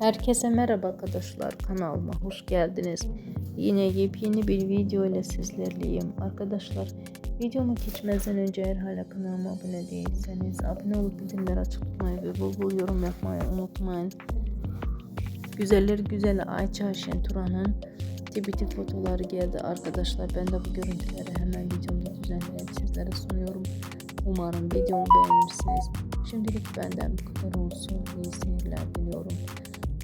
Herkese merhaba arkadaşlar kanalıma hoş geldiniz. Yine yepyeni bir video ile sizlerleyim. Arkadaşlar videomu geçmezden önce eğer hala kanalıma abone değilseniz abone olup bildirimleri açık tutmayı ve bol bol yorum yapmayı unutmayın. Güzeller güzel Ayça Şenturan'ın tibiti fotoları geldi arkadaşlar. Ben de bu görüntüleri hemen videomda düzenleyip sizlere sunuyorum. Umarım videomu beğenirsiniz. Şimdilik benden bu kadar olsun. İyi.